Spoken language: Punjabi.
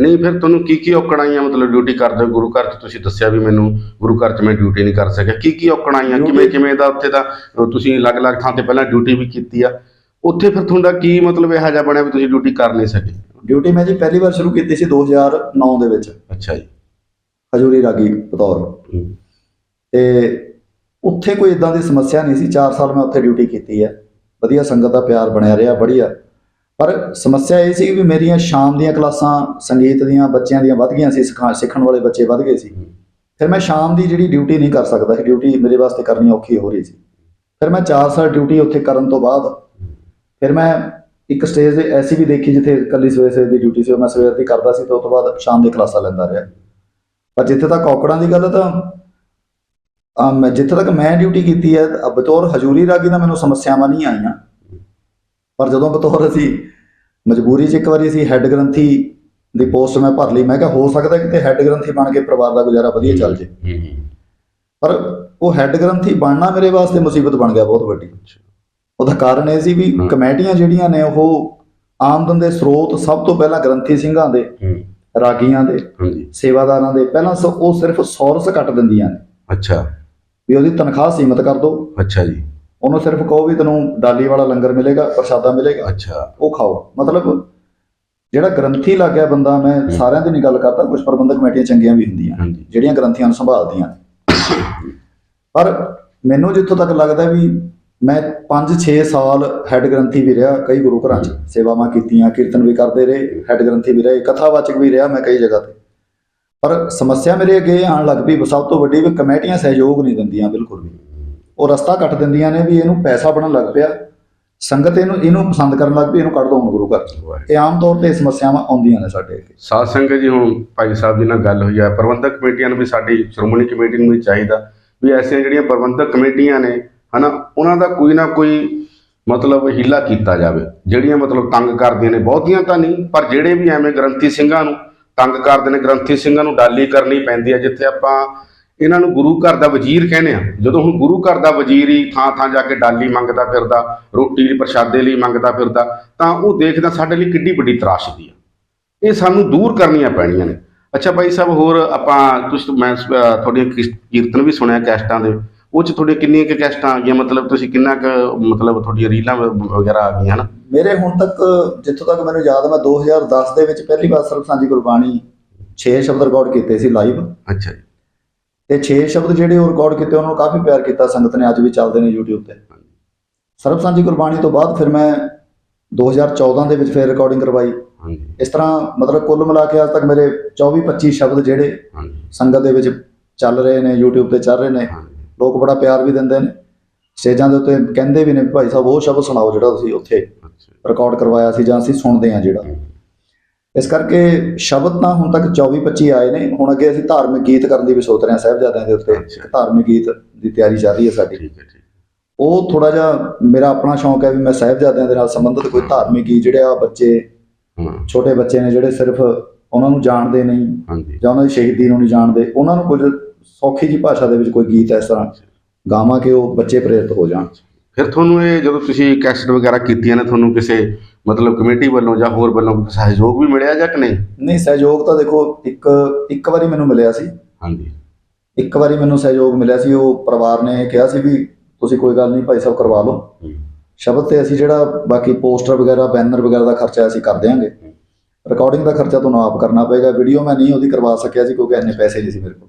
ਨਹੀਂ ਫਿਰ ਤੁਹਾਨੂੰ ਕੀ ਕੀ ਔਕੜਾਂ ਆਈਆਂ ਮਤਲਬ ਡਿਊਟੀ ਕਰਦੇ ਹੋ? ਗੁਰੂ ਘਰ 'ਚ ਤੁਸੀਂ ਦੱਸਿਆ ਵੀ ਮੈਨੂੰ ਗੁਰੂ ਘਰ 'ਚ ਮੈਂ ਡਿਊਟੀ ਨਹੀਂ ਕਰ ਸਕਿਆ। ਕੀ ਕੀ ਔਕੜਾਂ ਆਈਆਂ Duty- ਕਿਵੇਂ ਕਿਵੇਂ ਦਾ ਉੱਥੇ ਦਾ ਤੁਸੀਂ ਅਲੱਗ-ਅਲੱਗ ਥਾਂ ਤੇ ਪਹਿਲਾਂ ਡਿਊਟੀ ਵੀ ਕੀਤੀ ਆ। ਉੱਥੇ ਫਿਰ ਤੁਹਾਡਾ ਕੀ ਮਤਲਬ ਇਹੋ ਜਿਹਾ ਬਣਿਆ ਵੀ ਤੁਸੀਂ ਡਿਊਟੀ ਕਰ ਨਹੀਂ ਸਕੇ? ਡਿਊਟੀ ਮੈਂ ਜੀ ਪਹਿਲੀ ਵਾਰ ਸ਼ੁਰੂ ਕੀਤੀ ਸੀ 2009 ਦੇ ਵਿੱਚ। ਅੱਛਾ ਜੀ। ਹਜੂਰੀ ਰਾਗੀ ਬਤੌਰ। ਤੇ ਉੱਥੇ ਕੋਈ ਇਦਾਂ ਦੀ ਸਮੱਸਿਆ ਨਹੀਂ ਸੀ। 4 ਸਾਲ ਮੈਂ ਉੱਥੇ ਡਿਊਟੀ ਕੀਤੀ ਹੈ ਵਧੀਆ ਸੰਗਤ ਦਾ ਪਿਆਰ ਬਣਿਆ ਰਿਹਾ ਬੜੀਆ ਪਰ ਸਮੱਸਿਆ ਇਹ ਸੀ ਵੀ ਮੇਰੀਆਂ ਸ਼ਾਮ ਦੀਆਂ ਕਲਾਸਾਂ, ਸੰਗੀਤ ਦੀਆਂ ਬੱਚਿਆਂ ਦੀਆਂ ਵੱਧ ਗਈਆਂ ਸੀ, ਸਿਖਾ- ਸਿੱਖਣ ਵਾਲੇ ਬੱਚੇ ਵੱਧ ਗਏ ਸੀ। ਫਿਰ ਮੈਂ ਸ਼ਾਮ ਦੀ ਜਿਹੜੀ ਡਿਊਟੀ ਨਹੀਂ ਕਰ ਸਕਦਾ ਸੀ ਡਿਊਟੀ ਮੇਰੇ ਵਾਸਤੇ ਕਰਨੀ ਔਖੀ ਹੋ ਰਹੀ ਸੀ। ਫਿਰ ਮੈਂ 4 ਸਾਲ ਡਿਊਟੀ ਉੱਥੇ ਕਰਨ ਤੋਂ ਬਾਅਦ ਫਿਰ ਮੈਂ ਇੱਕ ਸਟੇਜ ਐਸੀ ਵੀ ਦੇਖੀ ਜਿੱਥੇ ਇਕੱਲੀ ਸਵੇਰ ਸਵੇਰ ਦੀ ਡਿਊਟੀ ਸੀ, ਉਹ ਮੈਂ ਸਵੇਰ ਦੀ ਕਰਦਾ ਸੀ ਤੇ ਉਸ ਤੋਂ ਬਾਅਦ ਸ਼ਾਮ ਦੀ ਕਲਾਸਾਂ ਲੈਂਦਾ ਰਿਹਾ। ਪਰ ਜਿੱਥੇ ਤੱਕ ਔਕੜਾਂ ਦੀ ਗੱਲ ਤਾਂ ਮੈਂ, ਜਿੱਥੇ ਤੱਕ ਮੈਂ ਡਿਊਟੀ ਕੀਤੀ ਹੈ ਬਤੌਰ ਹਜੂਰੀ ਰਾਗੀ ਦਾ ਮੈਨੂੰ ਸਮੱਸਿਆਵਾਂ ਨਹੀਂ ਆਈਆਂ। ਪਰ ਜਦੋਂ ਬਤੌਰ ਅਸੀਂ ਮਜਬੂਰੀ 'ਚ ਇੱਕ ਵਾਰੀ ਅਸੀਂ ਹੈੱਡ ਗ੍ਰੰਥੀ ਦੀ ਪੋਸਟ ਮੈਂ ਭਰ ਲਈ ਮੈਂ ਕਿਹਾ ਹੋ ਸਕਦਾ ਕਿਤੇ ਹੈੱਡ ਗ੍ਰੰਥੀ ਬਣ ਕੇ ਪਰਿਵਾਰ ਦਾ ਗੁਜ਼ਾਰਾ ਵਧੀਆ ਚੱਲ ਜੇ। ਪਰ ਉਹ ਹੈੱਡ ਗ੍ਰੰਥੀ ਬਣਨਾ ਮੇਰੇ ਵਾਸਤੇ ਮੁਸੀਬਤ ਬਣ ਗਿਆ ਬਹੁਤ ਵੱਡੀ। ਉਹਦਾ ਕਾਰਨ ਇਹ ਸੀ ਵੀ। ਕਮੇਟੀਆਂ ਜਿਹੜੀਆਂ ਨੇ ਉਹ ਆਮਦਨ ਦੇ ਸਰੋਤ ਸਭ ਤੋਂ ਪਹਿਲਾਂ ਗ੍ਰੰਥੀ ਸਿੰਘਾਂ ਦੇ ਰਾਗੀਆਂ ਦੇ ਸੇਵਾਦਾਰਾਂ ਦੇ ਪਹਿਲਾਂ ਉਹ ਸਿਰਫ 100 ਰੁਪਏ ਕੱਟ ਦਿੰਦੀਆਂ ਨੇ। ਅੱਛਾ। ਵੀ ਉਹਦੀ ਤਨਖਾਹ ਸੀਮਤ ਕਰ ਦਿਓ ਅੱਛਾ ਜੀ। ਉਹਨੂੰ ਸਿਰਫ ਕਹੋ ਵੀ ਤੈਨੂੰ ਡਾਲੀ ਵਾਲਾ ਲੰਗਰ ਮਿਲੇਗਾ ਪ੍ਰਸ਼ਾਦਾ ਮਿਲੇਗਾ। ਅੱਛਾ। ਉਹ ਖਾਓ। ਮਤਲਬ ਜਿਹੜਾ ਗ੍ਰੰਥੀ ਲੱਗ ਗਿਆ ਬੰਦਾ ਮੈਂ ਸਾਰਿਆਂ ਦੀ ਨਹੀਂ ਗੱਲ ਕਰਦਾ ਕੁਝ ਪ੍ਰਬੰਧਕ ਕਮੇਟੀਆਂ ਚੰਗੀਆਂ ਵੀ ਹੁੰਦੀਆਂ। ਜਿਹੜੀਆਂ ਗ੍ਰੰਥੀਆਂ ਨੂੰ ਸੰਭਾਲਦੀਆਂ। ਪਰ ਮੈਨੂੰ ਜਿੱਥੋਂ ਤੱਕ ਲੱਗਦਾ ਵੀ ਮੈਂ 5-6 ਸਾਲ ਹੈੱਡ ਗ੍ਰੰਥੀ ਵੀ ਰਿਹਾ ਕਈ ਗੁਰੂ ਘਰਾਂ 'ਚ ਸੇਵਾਵਾਂ ਕੀਤੀਆਂ ਕੀਰਤਨ ਵੀ ਕਰਦੇ ਰਹੇ ਹੈੱਡ ਗ੍ਰੰਥੀ ਵੀ ਰਹੇ ਕਥਾਵਾਚਕ ਵੀ ਰਿਹਾ ਮੈਂ ਕਈ ਜਗ੍ਹਾ ਤੇ। ਪਰ ਸਮੱਸਿਆ ਮੇਰੇ ਅੱਗੇ ਆਉਣ ਲੱਗ ਪਈ ਸਭ ਤੋਂ ਵੱਡੀ ਵੀ ਕਮੇਟੀਆਂ ਸਹਿਯੋਗ ਨਹੀਂ ਦਿੰਦੀਆਂ ਬਿਲਕੁਲ ਵੀ। ਉਹ ਰਸਤਾ ਕੱਟ ਦਿੰਦੀਆਂ ਨੇ ਵੀ ਇਹਨੂੰ ਪੈਸਾ ਬਣਨ ਲੱਗ ਪਿਆ। ਸੰਗਤ ਇਹਨੂੰ ਇਹਨੂੰ ਪਸੰਦ ਕਰਨ ਲੱਗ ਪਈ ਇਹਨੂੰ ਕੱਢ ਦੋ ਗੁਰੂ ਘਰ। ਇਹ ਆਮ ਤੌਰ ਤੇ ਸਮੱਸਿਆਵਾਂ ਆਉਂਦੀਆਂ ਨੇ ਸਾਡੇ ਅੱਗੇ। ਸਾਧ ਸੰਗਤ ਜੀ ਹੁਣ ਭਾਈ ਸਾਹਿਬ ਜੀ ਨਾਲ ਗੱਲ ਹੋਈ ਹੈ ਪ੍ਰਬੰਧਕ ਕਮੇਟੀਆਂ ਨੂੰ ਵੀ ਸਾਡੀ ਸ਼੍ਰੋਮਣੀ ਕਮੇਟੀ ਨੂੰ ਵੀ ਚਾਹੀਦਾ ਵੀ ਐਸੀਆਂ ਜਿਹੜੀਆਂ ਪ੍ਰਬੰਧਕ ਕਮੇਟੀਆਂ ਨੇ ਹਨਾ ਉਹਨਾਂ ਦਾ ਕੋਈ ਨਾ ਕੋਈ ਮਤਲਬ ਹੀਲਾ ਕੀਤਾ ਜਾਵੇ ਜਿਹੜੀਆਂ ਮਤਲਬ ਤੰਗ ਕਰਦੀਆਂ ਨੇ। ਬਹੁਤੀਆਂ ਤਾਂ ਨਹੀਂ ਪਰ ਜਿਹੜੇ ਵੀ ਐਵੇਂ ਗ੍ਰੰਥੀ ਸਿੰਘਾਂ ਨੂੰ ਤੰਗ ਕਰਦੇ ਨੇ ਗ੍ਰੰਥੀ ਸਿੰਘਾਂ ਨੂੰ ਡਾਲੀ ਕਰਨੀ ਪੈਂਦੀ ਹੈ ਜਿੱਥੇ ਆਪਾਂ ਇਹਨਾਂ ਨੂੰ ਗੁਰੂ ਘਰ ਦਾ ਵਜ਼ੀਰ ਕਹਿੰਦੇ ਆ। ਜਦੋਂ ਹੁਣ ਗੁਰੂ ਘਰ ਦਾ ਵਜ਼ੀਰ ਹੀ ਥਾਂ ਥਾਂ ਜਾ ਕੇ ਡਾਲੀ ਮੰਗਦਾ ਫਿਰਦਾ ਰੋਟੀ ਲਈ ਪ੍ਰਸ਼ਾਦੇ ਲਈ ਮੰਗਦਾ ਫਿਰਦਾ ਤਾਂ ਉਹ ਦੇਖਦਾ ਸਾਡੇ ਲਈ ਕਿੱਡੀ ਵੱਡੀ ਤਰਾਸ਼ਦੀ ਆ। ਇਹ ਸਾਨੂੰ ਦੂਰ ਕਰਨੀਆਂ ਪੈਣੀਆਂ ਨੇ। ਅੱਛਾ ਭਾਈ ਸਾਹਿਬ ਹੋਰ ਆਪਾਂ ਤੁਸੀਂ ਮੈਂ ਤੁਹਾਡੀਆਂ ਕੀਰਤਨ ਵੀ ਸੁਣਿਆ ਕੈਸਟਾਂ ਦੇ। ਉਹ ਚ ਤੁਹਾਡੇ ਕਿੰਨੀਆਂ ਕੁ ਕੈਸਟਾਂ ਆ ਗਈਆਂ? ਮਤਲਬ ਤੁਸੀਂ ਕਿੰਨਾ ਕੁ ਮਤਲਬ ਤੁਹਾਡੀਆਂ ਰੀਲਾਂ ਵਗੈਰਾ ਆ ਗਈਆਂ ਹਨਾ? ਮੇਰੇ ਹੁਣ ਤੱਕ ਜਿੱਥੋਂ ਤੱਕ ਮੈਨੂੰ ਯਾਦ ਹੈ ਮੈਂ 2010 ਦੇ ਵਿੱਚ ਪਹਿਲੀ ਵਾਰ ਸਰਬ ਸਾਂਝੀ ਗੁਰਬਾਣੀ 6 ਸ਼ਬਦ ਰਿਕਾਰਡ ਕੀਤੇ ਸੀ ਲਾਈਵ ਅੱਛਾ ਜੀ। ਤੇ 6 ਸ਼ਬਦ ਜਿਹੜੇ ਉਹ ਰਿਕਾਰਡ ਕੀਤੇ ਉਹਨਾਂ ਨੂੰ ਕਾਫੀ ਪਿਆਰ ਕੀਤਾ ਸੰਗਤ ਨੇ ਅੱਜ ਵੀ ਚੱਲਦੇ ਨੇ YouTube ਤੇ। ਸਰਬ ਸਾਂਝੀ ਗੁਰਬਾਣੀ ਤੋਂ ਬਾਅਦ ਫਿਰ ਮੈਂ 2014 ਦੇ ਵਿੱਚ ਫਿਰ ਰਿਕਾਰਡਿੰਗ ਕਰਵਾਈ। ਇਸ ਤਰ੍ਹਾਂ ਮਤਲਬ ਕੁੱਲ ਮਿਲਾ ਕੇ ਅੱਜ ਤੱਕ ਮੇਰੇ 24 25 ਸ਼ਬਦ ਜਿਹੜੇ ਸੰਗਤ ਦੇ ਵਿੱਚ ਚੱਲ ਰਹੇ ਨੇ YouTube ਤੇ ਚੱਲ ਰਹੇ ਨੇ। ਲੋਕ ਬੜਾ ਪਿਆਰ ਵੀ ਦਿੰਦੇ ਨੇ। ਸਟੇਜਾਂ ਦੇ ਉੱਤੇ ਕਹਿੰਦੇ ਵੀ ਨੇ ਭਾਈ ਸਾਹਿਬ ਉਹ ਸ਼ਬਦ ਸੁਣਾਓ ਜਿਹੜਾ ਤੁਸੀਂ ਉੱਥੇ ਰਿਕਾਰਡ ਕਰਵਾਇਆ ਸੀ ਜਾਂ ਅਸੀਂ ਸੁਣਦੇ ਹਾਂ ਜਿਹੜਾ। ਇਸ ਕਰਕੇ ਸ਼ਬਦ ਤਾਂ ਹੁਣ ਤੱਕ 24 25 ਆਏ ਨੇ। ਹੁਣ ਅੱਗੇ ਅਸੀਂ ਧਾਰਮਿਕ ਗੀਤ ਕਰਨ ਦੀ ਵੀ ਸੋਚ ਰਹੇ ਹਾਂ ਸਾਹਿਬਜ਼ਾਦਿਆਂ ਦੇ ਉੱਤੇ। ਇੱਕ ਧਾਰਮਿਕ ਗੀਤ ਦੀ ਤਿਆਰੀ ਚੱਲ ਰਹੀ ਹੈ ਸਾਡੀ। ਠੀਕ ਹੈ ਠੀਕ ਉਹ ਥੋੜਾ ਜਿਹਾ ਮੇਰਾ ਆਪਣਾ ਸ਼ੌਂਕ ਹੈ ਵੀ ਮੈਂ ਸਾਹਿਬਜ਼ਾਦਿਆਂ ਦੇ ਨਾਲ ਸੰਬੰਧਿਤ ਕੋਈ ਧਾਰਮਿਕ ਗੀਤ ਜਿਹੜੇ ਆ ਬੱਚੇ ਛੋਟੇ ਬੱਚੇ ਨੇ ਜਿਹੜੇ ਸਿਰਫ ਉਹਨਾਂ ਨੂੰ ਜਾਣਦੇ ਨਹੀਂ ਜਾਂ ਉਹਨਾਂ ਦੀ ਸ਼ਹੀਦੀ ਨੂੰ ਨਹੀਂ ਜਾਣਦੇ ਉਹਨਾਂ ਨੂੰ ਕੁਝ ਸੌਖੀ ਜੀ ਭਾਸ਼ਾ ਦੇ ਵਿੱਚ ਕੋਈ ਗੀਤ ਇਸ ਤਰ੍ਹਾਂ ਗਾਵਾਂ ਕਿ ਉਹ ਬੱਚੇ ਪ੍ਰੇਰਿਤ ਹੋ ਜਾਣ। ਫਿਰ ਤੁਹਾਨੂੰ ਇਹ ਜਦੋਂ ਤੁਸੀਂ ਕੈਸਟ ਵਗੈਰਾ ਕੀਤੀਆਂ ਨੇ ਤੁਹਾਨੂੰ ਕਿਸੇ ਮਤਲਬ ਕਮੇਟੀ ਵੱਲੋਂ ਜਾਂ ਹੋਰ ਵੱਲੋਂ ਕੋਈ ਸਹਿਯੋਗ ਵੀ ਮਿਲਿਆ ਜਾਂ ਕਿ ਨਹੀਂ? ਨਹੀਂ ਸਹਿਯੋਗ ਤਾਂ ਦੇਖੋ ਇੱਕ ਇੱਕ ਵਾਰੀ ਮੈਨੂੰ ਮਿਲਿਆ ਸੀ। ਹਾਂਜੀ। ਇੱਕ ਵਾਰੀ ਮੈਨੂੰ ਸਹਿਯੋਗ ਮਿਲਿਆ ਸੀ ਉਹ ਪਰਿਵਾਰ ਨੇ ਕਿਹਾ ਸੀ ਵੀ ਤੁਸੀਂ ਕੋਈ ਗੱਲ ਨਹੀਂ ਭਾਈ ਸਾਹਿਬ ਕਰਵਾ ਲਓ। ਸ਼ਬਦ ਤੇ ਅਸੀਂ ਜਿਹੜਾ ਬਾਕੀ ਪੋਸਟਰ ਵਗੈਰਾ ਬੈਨਰ ਵਗੈਰਾ ਦਾ ਖਰਚਾ ਅਸੀਂ ਕਰ ਦਿਆਂਗੇ। ਰਿਕਾਰਡਿੰਗ ਦਾ ਖਰਚਾ ਤੁਹਾਨੂੰ ਆਪ ਕਰਨਾ ਪਏਗਾ ਵੀਡੀਓ ਮੈਂ ਨਹੀਂ ਉਹਦੀ ਕਰਵਾ ਸਕਿਆ ਸੀ ਕਿਉਂਕਿ ਇੰਨੇ ਪੈਸੇ ਨਹੀਂ ਸੀ ਮੇਰੇ ਕੋਲ।